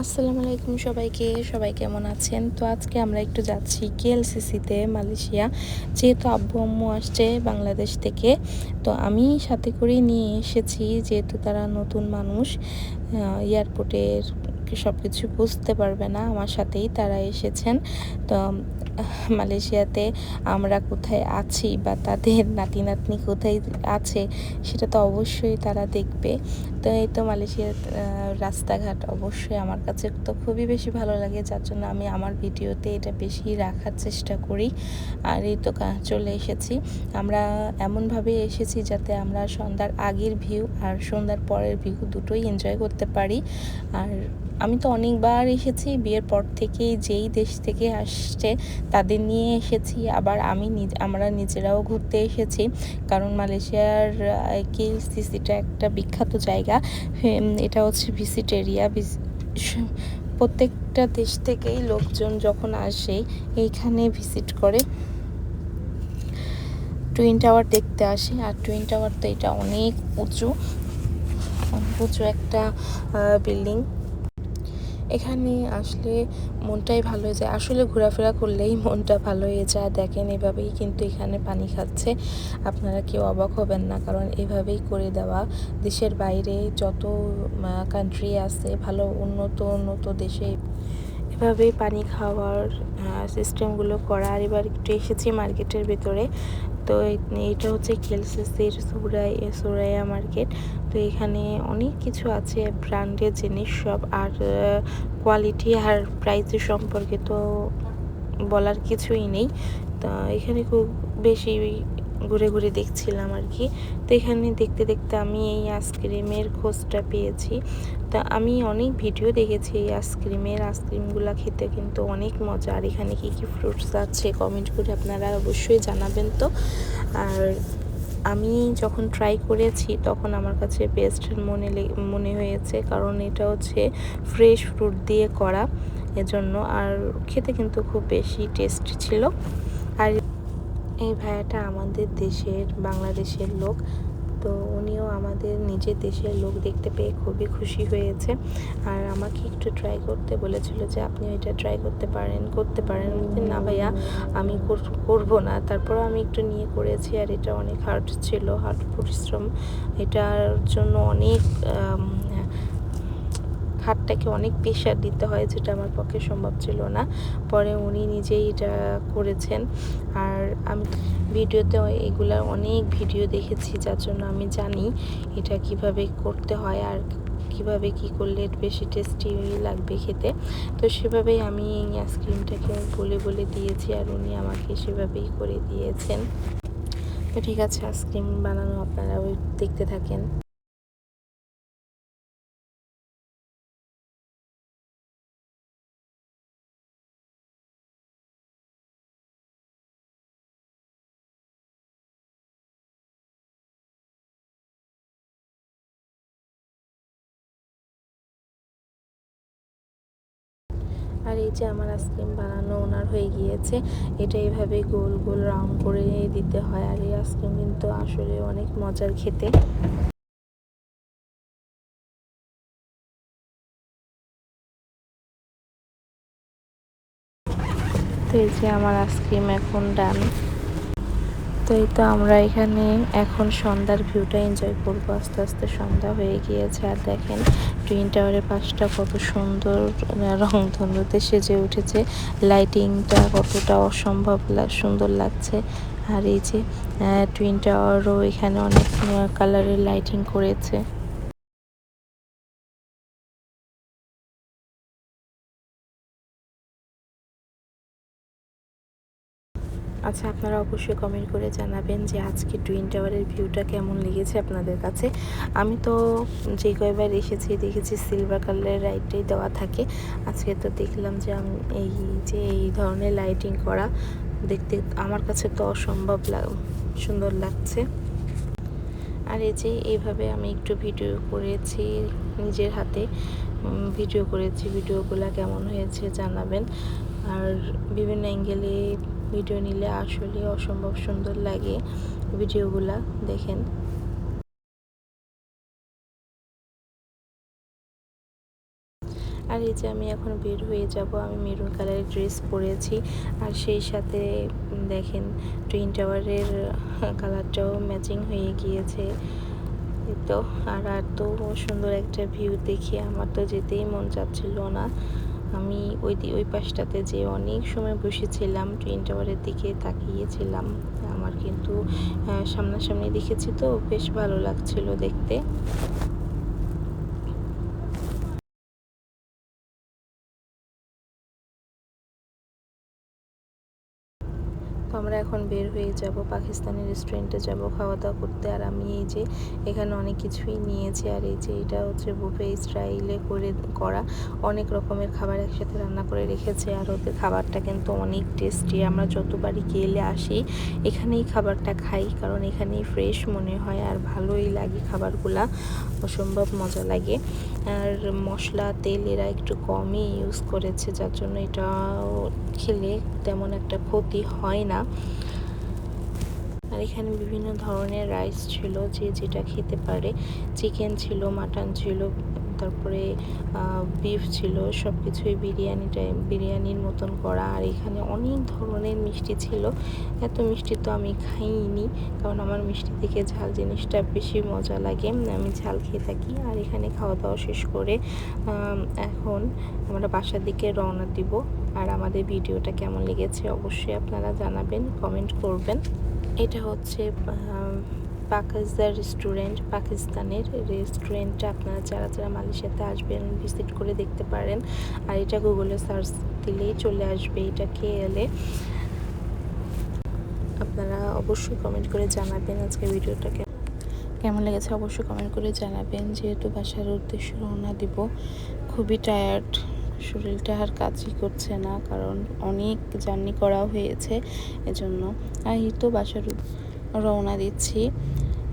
আসসালামু আলাইকুম সবাইকে, সবাই কেমন আছেন? তো আজকে আমরা একটু যাচ্ছি কেএলসিসিতে, মালয়েশিয়া। যেহেতু আব্বু, আম্মু আসছে বাংলাদেশ থেকে, তো আমি সাথে করে নিয়ে এসেছি, যেহেতু তারা নতুন মানুষ এয়ারপোর্টের সব কিছু বুঝতে পারবে না, আমার সাথেই তারা এসেছেন। তো মালয়েশিয়াতে আমরা কোথায় আছি বা তাদের নাতি নাতনি কোথায় আছে, সেটা তো অবশ্যই তারা দেখবে। তো এই তো মালয়েশিয়ার রাস্তাঘাট অবশ্যই আমার কাছে তো খুবই বেশি ভালো লাগে, যার জন্য আমি আমার ভিডিওতে এটা বেশি রাখার চেষ্টা করি। আর এই তো চলে এসেছি। আমরা এমনভাবে এসেছি যাতে আমরা সন্ধ্যার আগের ভিউ আর সন্ধ্যার পরের ভিউ দুটোই এনজয় করতে পারি। আর আমি তো অনেকবার এসেছি, বিয়ের পর থেকেই যেই দেশ থেকে আসছে তাদের নিয়ে এসেছি, আবার আমি আমরা নিজেরাও ঘুরতে এসেছি। কারণ মালয়েশিয়ার সিসিটা একটা বিখ্যাত জায়গা। এটা হচ্ছে ভিজিট এরিয়া। প্রত্যেকটা দেশ থেকেই লোকজন যখন আসে, এইখানে ভিজিট করে। টুইন টাওয়ার দেখতে আসে, আর টুইন টাওয়ার তো এটা অনেক উঁচু। উঁচু একটা বিল্ডিং। এখানে আসলে মনটাই ভালো হয়ে যায়। আসলে ঘোরাফেরা করলেই মনটা ভালো হয়ে যায়। দেখেন এভাবেই কিন্তু এখানে পানি খাচ্ছে। আপনারা কেউ অবাক হবেন না, কারণ এভাবেই করে দেওয়া। দেশের বাইরে যত কান্ট্রি আছে, ভালো, উন্নত উন্নত দেশে এভাবেই পানি খাওয়ার সিস্টেমগুলো করা আর এবার একটু এসেছি মার্কেটের ভেতরে। তো এটা হচ্ছে কেলসিসির সুরাই সুরাইয়া মার্কেট। তো এখানে অনেক কিছু আছে ব্র্যান্ডের জিনিস সব, আর কোয়ালিটি আর প্রাইসের সম্পর্কে তো বলার কিছুই নেই। তা এখানে খুব বেশি ঘুরে ঘুরে দেখছিলাম আর কি। তো এখানে দেখতে দেখতে আমি এই আইসক্রিমের খোঁজটা পেয়েছি। তা আমি অনেক ভিডিও দেখেছি এই আইসক্রিমের। আইসক্রিমগুলো খেতে কিন্তু অনেক মজা। আর এখানে কী কী ফ্রুটস আছে কমেন্ট করে আপনারা অবশ্যই জানাবেন তো। আর আমি যখন ট্রাই করেছি তখন আমার কাছে বেস্ট মনে মনে হয়েছে। কারণ এটা হচ্ছে ফ্রেশ ফ্রুট দিয়ে করা এজন্য। আর খেতে কিন্তু খুব বেশি টেস্ট ছিল। আর এই ভাইয়াটা আমাদের দেশের, বাংলাদেশের লোক। তো উনিও আমাদের নিজের দেশের লোক দেখতে পেয়ে খুবই খুশি হয়েছে। আর আমাকে একটু ট্রাই করতে বলেছিল যে আপনি এটা ট্রাই করতে পারেন করতে পারেন। না ভাইয়া, আমি করব না। তারপর আমি একটু নিয়ে করেছি আর এটা অনেক হার্ড ছিল হার্ড পরিশ্রম। এটার জন্য অনেক হাতটাকে অনেক প্রেশার দিতে হয়, যেটা আমার পক্ষে সম্ভব ছিল না। পরে উনি নিজেই এটা করেছেন। আর আমি ভিডিওতে এগুলার অনেক ভিডিও দেখেছি, যার জন্য আমি জানি এটা কীভাবে করতে হয় আর কীভাবে কি করলে বেশি টেস্টি লাগবে খেতে। তো সেভাবেই আমি এই আইসক্রিমটাকে বলে বলে দিয়েছি আর উনি আমাকে সেভাবেই করে দিয়েছেন। তো ঠিক আছে আইসক্রিম বানানো আপনারা ওই দেখতে থাকেন। আর এই যে আমার আইসক্রিম বানানো ওনার হয়ে গিয়েছে, এটা এইভাবে গোল গোল রাউন্ড করে দিতে হয় আর এই আইসক্রিম কিন্তু আসলে অনেক মজার খেতে। তো এই যে আমার আইসক্রিম এখন ডান এই তো আমরা এখানে এখন সন্ধ্যার ভিউটা এনজয় করব। আস্তে আস্তে সন্ধ্যা হয়ে গিয়েছে। আর দেখেন টুইন টাওয়ারের পাশটা কত সুন্দর রং রংধনুতে সেজে উঠেছে। লাইটিংটা কতটা অসম্ভব সুন্দর লাগছে। আর এই যে টুইন টাওয়ারও এখানে অনেক কালারের লাইটিং করেছে। আচ্ছা আপনারা অবশ্যই কমেন্ট করে জানাবেন যে আজকে টুইন টাওয়ারের ভিউটা কেমন লেগেছে আপনাদের কাছে। আমি তো যে কয়বার এসেছি, দেখেছি সিলভার কালারের লাইটটাই দেওয়া থাকে। আজকে তো দেখলাম যে আমি এই যে এই ধরনের লাইটিং করা দেখতে আমার কাছে তো অসম্ভব সুন্দর লাগছে। আর এই যে এইভাবে আমি একটু ভিডিও করেছি নিজের হাতে ভিডিও করেছি। ভিডিওগুলো কেমন হয়েছে জানাবেন। আর বিভিন্ন অ্যাঙ্গেলে ভিডিও নিলে আসলে অসম্ভব সুন্দর লাগে ভিডিওগুলা, দেখেন। আর এই যে আমি এখন বের হয়ে যাব, আমি মেরুন কালারের ড্রেস পরেছি। আর সেই সাথে দেখেন, টুইন টাওয়ারের কালারটাও ম্যাচিং হয়ে গিয়েছে। তো, আর এত সুন্দর একটা ভিউ দেখি আমার তো যেতেই মন চাচ্ছিল না। আমি ওই ওই পাশটাতে যে অনেক সময় বসেছিলাম টুইন টাওয়ারের দিকে তাকিয়েছিলাম, আমার কিন্তু সামনাসামনি দেখেছি তো, বেশ ভালো লাগছিল দেখতে। এখন বের হয়ে যাব পাকিস্তানি রেস্টুরেন্টে যাব খাওয়া দাওয়া করতে, আর আমি এই যে এখানে অনেক কিছুই নিয়েছি, আর এই যে এটা হচ্ছে বুফে স্টাইলে করে করা, অনেক রকমের খাবার একসাথে রান্না করে রেখেছে, আর ওদের খাবারটা কিন্তু অনেক টেস্টি আমরা যতবারই গেলে আসি, এখানেই খাবারটা খাই, কারণ এখানেই ফ্রেশ মনে হয়, আর ভালোই লাগে খাবারগুলা, অসম্ভব মজা লাগে। আর মশলা, তেল এরা একটু কমই ইউজ করেছে, যার জন্য এটাও খেলে তেমন একটা ক্ষতি হয় না। আর এখানে বিভিন্ন ধরনের রাইস ছিল যে যেটা খেতে পারে। চিকেন ছিল মাটন ছিল, তারপরে বিফ ছিল সব কিছুই বিরিয়ানিটা বিরিয়ানির মতন করা। আর এখানে অনেক ধরনের মিষ্টি ছিল। এত মিষ্টি তো আমি খাইনি, কারণ আমার মিষ্টি থেকে ঝাল জিনিসটা বেশি মজা লাগে। আমি ঝাল খেয়ে থাকি। আর এখানে খাওয়া দাওয়া শেষ করে এখন আমরা বাসার দিকে রওনা দিব। আর আমাদের ভিডিওটা কেমন লেগেছে অবশ্যই আপনারা জানাবেন কমেন্ট করবেন। এটা হচ্ছে পাকিস্তান রেস্টুরেন্ট পাকিস্তানের রেস্টুরেন্টটা আপনারা যারা যারা মালয়েশিয়াতে আসবেন ভিজিট করে দেখতে পারেন। আর এটা গুগলে সার্চ দিলেই চলে আসবে এটা কে এলে আপনারা অবশ্যই কমেন্ট করে জানাবেন আজকে ভিডিওটাকে কেমন লেগেছে অবশ্যই কমেন্ট করে জানাবেন। যেহেতু বাসার উদ্দেশ্যে রওনা দিব, খুবই টায়ার্ড শরীরটা আর কাজই করছে না, কারণ অনেক জার্নি করা হয়েছে এজন্য। আর এই তো বাসার রওনা দিচ্ছি।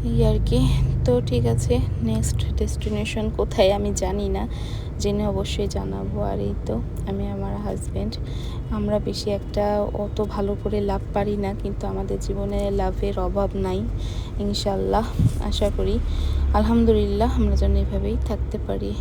এই আর কি। তো ঠিক আছে নেক্সট ডেস্টিনেশন কোথায় আমি জানি না, জেনে অবশ্যই জানাব। আর এই তো আমি আমার হাজব্যান্ড আমরা বেশি একটা অত ভালো করে লাভ পারি না, কিন্তু আমাদের জীবনে লাভের অভাব নাই ইনশাল্লাহ আশা করি। আলহামদুলিল্লাহ, আমরা যেন এভাবেই থাকতে পারি।